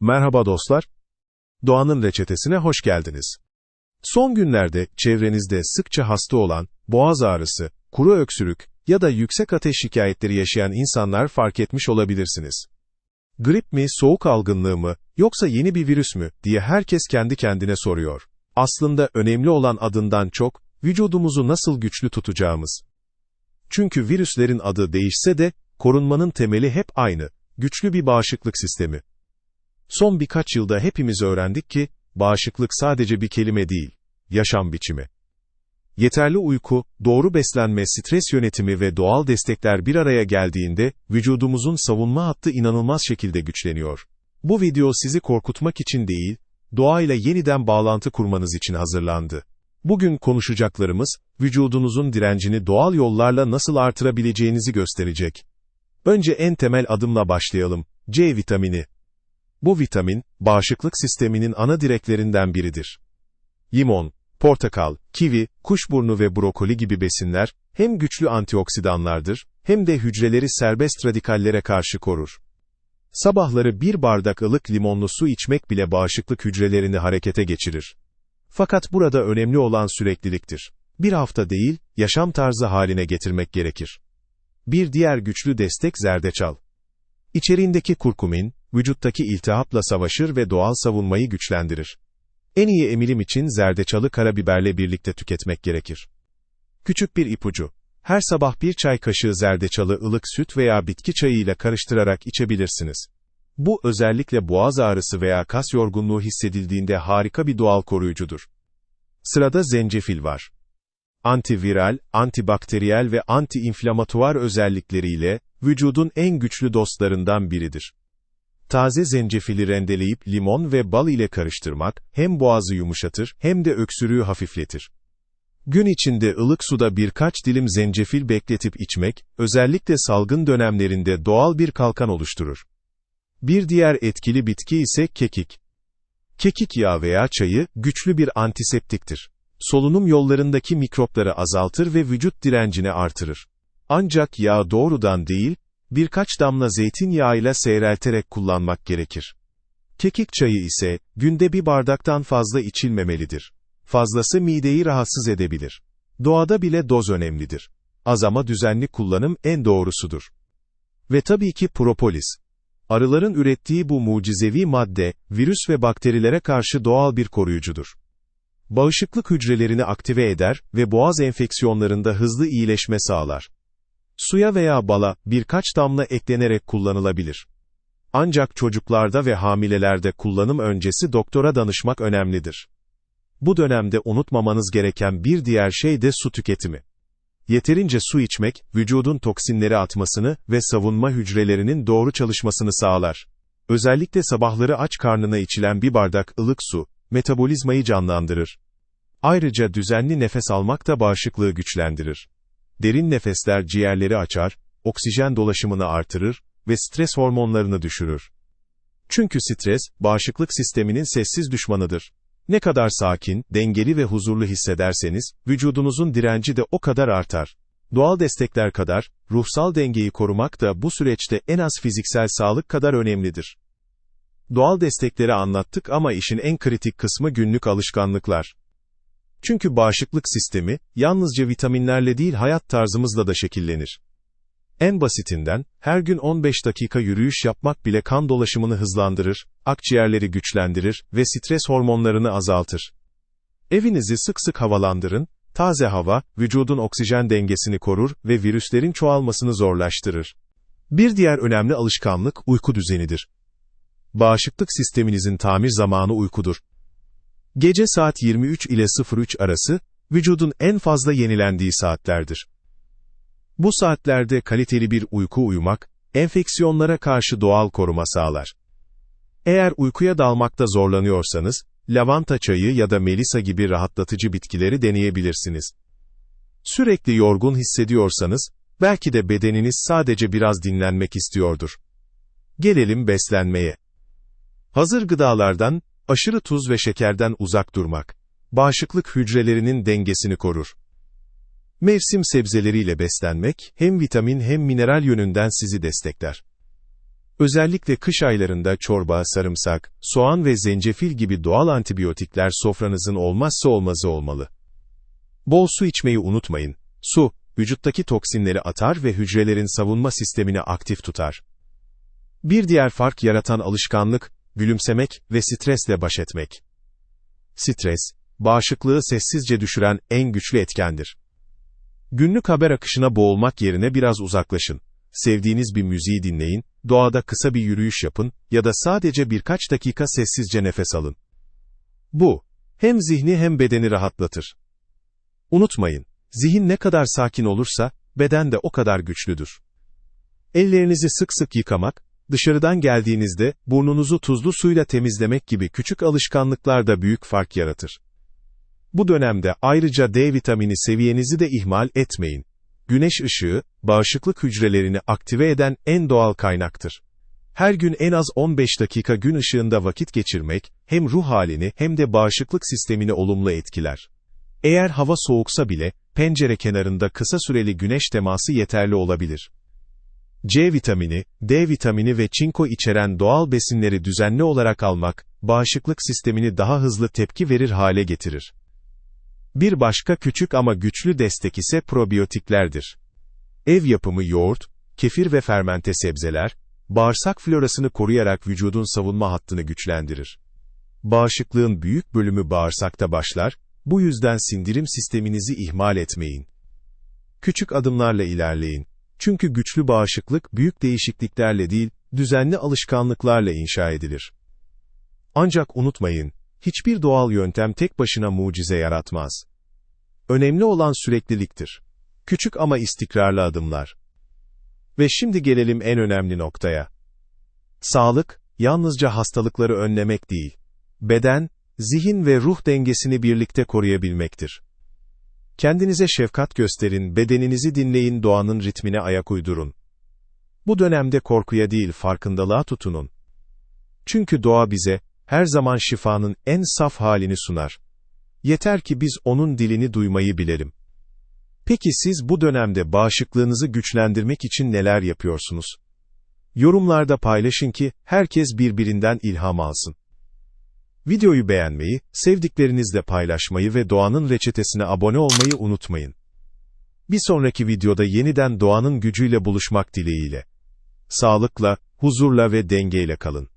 Merhaba dostlar. Doğanın reçetesine hoş geldiniz. Son günlerde çevrenizde sıkça hasta olan, boğaz ağrısı, kuru öksürük ya da yüksek ateş şikayetleri yaşayan insanlar fark etmiş olabilirsiniz. Grip mi, soğuk algınlığı mı, yoksa yeni bir virüs mü diye herkes kendi kendine soruyor. Aslında önemli olan adından çok, vücudumuzu nasıl güçlü tutacağımız. Çünkü virüslerin adı değişse de, korunmanın temeli hep aynı, güçlü bir bağışıklık sistemi. Son birkaç yılda hepimiz öğrendik ki, bağışıklık sadece bir kelime değil, yaşam biçimi. Yeterli uyku, doğru beslenme, stres yönetimi ve doğal destekler bir araya geldiğinde, vücudumuzun savunma hattı inanılmaz şekilde güçleniyor. Bu video sizi korkutmak için değil, doğayla yeniden bağlantı kurmanız için hazırlandı. Bugün konuşacaklarımız, vücudunuzun direncini doğal yollarla nasıl artırabileceğinizi gösterecek. Önce en temel adımla başlayalım, C vitamini. Bu vitamin, bağışıklık sisteminin ana direklerinden biridir. Limon, portakal, kivi, kuşburnu ve brokoli gibi besinler, hem güçlü antioksidanlardır, hem de hücreleri serbest radikallere karşı korur. Sabahları bir bardak ılık limonlu su içmek bile bağışıklık hücrelerini harekete geçirir. Fakat burada önemli olan sürekliliktir. Bir hafta değil, yaşam tarzı haline getirmek gerekir. Bir diğer güçlü destek zerdeçal. İçeriğindeki kurkumin, vücuttaki iltihapla savaşır ve doğal savunmayı güçlendirir. En iyi emilim için zerdeçalı karabiberle birlikte tüketmek gerekir. Küçük bir ipucu. Her sabah bir çay kaşığı zerdeçalı ılık süt veya bitki çayı ile karıştırarak içebilirsiniz. Bu özellikle boğaz ağrısı veya kas yorgunluğu hissedildiğinde harika bir doğal koruyucudur. Sırada zencefil var. Antiviral, antibakteriyel ve antiinflamatuar özellikleriyle vücudun en güçlü dostlarından biridir. Taze zencefili rendeleyip limon ve bal ile karıştırmak, hem boğazı yumuşatır, hem de öksürüğü hafifletir. Gün içinde ılık suda birkaç dilim zencefil bekletip içmek, özellikle salgın dönemlerinde doğal bir kalkan oluşturur. Bir diğer etkili bitki ise kekik. Kekik yağı veya çayı, güçlü bir antiseptiktir. Solunum yollarındaki mikropları azaltır ve vücut direncini artırır. Ancak yağı doğrudan değil, birkaç damla zeytinyağıyla seyrelterek kullanmak gerekir. Kekik çayı ise, günde bir bardaktan fazla içilmemelidir. Fazlası mideyi rahatsız edebilir. Doğada bile doz önemlidir. Az ama düzenli kullanım en doğrusudur. Ve tabii ki propolis. Arıların ürettiği bu mucizevi madde, virüs ve bakterilere karşı doğal bir koruyucudur. Bağışıklık hücrelerini aktive eder ve boğaz enfeksiyonlarında hızlı iyileşme sağlar. Suya veya bala birkaç damla eklenerek kullanılabilir. Ancak çocuklarda ve hamilelerde kullanım öncesi doktora danışmak önemlidir. Bu dönemde unutmamanız gereken bir diğer şey de su tüketimi. Yeterince su içmek, vücudun toksinleri atmasını ve savunma hücrelerinin doğru çalışmasını sağlar. Özellikle sabahları aç karnına içilen bir bardak ılık su, metabolizmayı canlandırır. Ayrıca düzenli nefes almak da bağışıklığı güçlendirir. Derin nefesler ciğerleri açar, oksijen dolaşımını artırır ve stres hormonlarını düşürür. Çünkü stres, bağışıklık sisteminin sessiz düşmanıdır. Ne kadar sakin, dengeli ve huzurlu hissederseniz, vücudunuzun direnci de o kadar artar. Doğal destekler kadar, ruhsal dengeyi korumak da bu süreçte en az fiziksel sağlık kadar önemlidir. Doğal destekleri anlattık ama işin en kritik kısmı günlük alışkanlıklar. Çünkü bağışıklık sistemi, yalnızca vitaminlerle değil hayat tarzımızla da şekillenir. En basitinden, her gün 15 dakika yürüyüş yapmak bile kan dolaşımını hızlandırır, akciğerleri güçlendirir ve stres hormonlarını azaltır. Evinizi sık sık havalandırın, taze hava, vücudun oksijen dengesini korur ve virüslerin çoğalmasını zorlaştırır. Bir diğer önemli alışkanlık uyku düzenidir. Bağışıklık sisteminizin tamir zamanı uykudur. Gece saat 23 ile 03 arası, vücudun en fazla yenilendiği saatlerdir. Bu saatlerde kaliteli bir uyku uyumak, enfeksiyonlara karşı doğal koruma sağlar. Eğer uykuya dalmakta zorlanıyorsanız, lavanta çayı ya da melisa gibi rahatlatıcı bitkileri deneyebilirsiniz. Sürekli yorgun hissediyorsanız, belki de bedeniniz sadece biraz dinlenmek istiyordur. Gelelim beslenmeye. Hazır gıdalardan, aşırı tuz ve şekerden uzak durmak, bağışıklık hücrelerinin dengesini korur. Mevsim sebzeleriyle beslenmek, hem vitamin hem mineral yönünden sizi destekler. Özellikle kış aylarında çorba, sarımsak, soğan ve zencefil gibi doğal antibiyotikler sofranızın olmazsa olmazı olmalı. Bol su içmeyi unutmayın. Su, vücuttaki toksinleri atar ve hücrelerin savunma sistemini aktif tutar. Bir diğer fark yaratan alışkanlık, gülümsemek ve stresle baş etmek. Stres, bağışıklığı sessizce düşüren en güçlü etkendir. Günlük haber akışına boğulmak yerine biraz uzaklaşın. Sevdiğiniz bir müziği dinleyin, doğada kısa bir yürüyüş yapın ya da sadece birkaç dakika sessizce nefes alın. Bu, hem zihni hem bedeni rahatlatır. Unutmayın, zihin ne kadar sakin olursa, beden de o kadar güçlüdür. Ellerinizi sık sık yıkamak, dışarıdan geldiğinizde burnunuzu tuzlu suyla temizlemek gibi küçük alışkanlıklar da büyük fark yaratır. Bu dönemde ayrıca D vitamini seviyenizi de ihmal etmeyin. Güneş ışığı, bağışıklık hücrelerini aktive eden en doğal kaynaktır. Her gün en az 15 dakika gün ışığında vakit geçirmek, hem ruh halini hem de bağışıklık sistemini olumlu etkiler. Eğer hava soğuksa bile, pencere kenarında kısa süreli güneş teması yeterli olabilir. C vitamini, D vitamini ve çinko içeren doğal besinleri düzenli olarak almak, bağışıklık sistemini daha hızlı tepki verir hale getirir. Bir başka küçük ama güçlü destek ise probiyotiklerdir. Ev yapımı yoğurt, kefir ve fermente sebzeler, bağırsak florasını koruyarak vücudun savunma hattını güçlendirir. Bağışıklığın büyük bölümü bağırsakta başlar, bu yüzden sindirim sisteminizi ihmal etmeyin. Küçük adımlarla ilerleyin. Çünkü güçlü bağışıklık büyük değişikliklerle değil, düzenli alışkanlıklarla inşa edilir. Ancak unutmayın, hiçbir doğal yöntem tek başına mucize yaratmaz. Önemli olan sürekliliktir. Küçük ama istikrarlı adımlar. Ve şimdi gelelim en önemli noktaya. Sağlık, yalnızca hastalıkları önlemek değil, beden, zihin ve ruh dengesini birlikte koruyabilmektir. Kendinize şefkat gösterin, bedeninizi dinleyin, doğanın ritmine ayak uydurun. Bu dönemde korkuya değil farkındalığa tutunun. Çünkü doğa bize, her zaman şifanın en saf halini sunar. Yeter ki biz onun dilini duymayı bilelim. Peki siz bu dönemde bağışıklığınızı güçlendirmek için neler yapıyorsunuz? Yorumlarda paylaşın ki herkes birbirinden ilham alsın. Videoyu beğenmeyi, sevdiklerinizle paylaşmayı ve doğanın reçetesine abone olmayı unutmayın. Bir sonraki videoda yeniden doğanın gücüyle buluşmak dileğiyle. Sağlıkla, huzurla ve dengeyle kalın.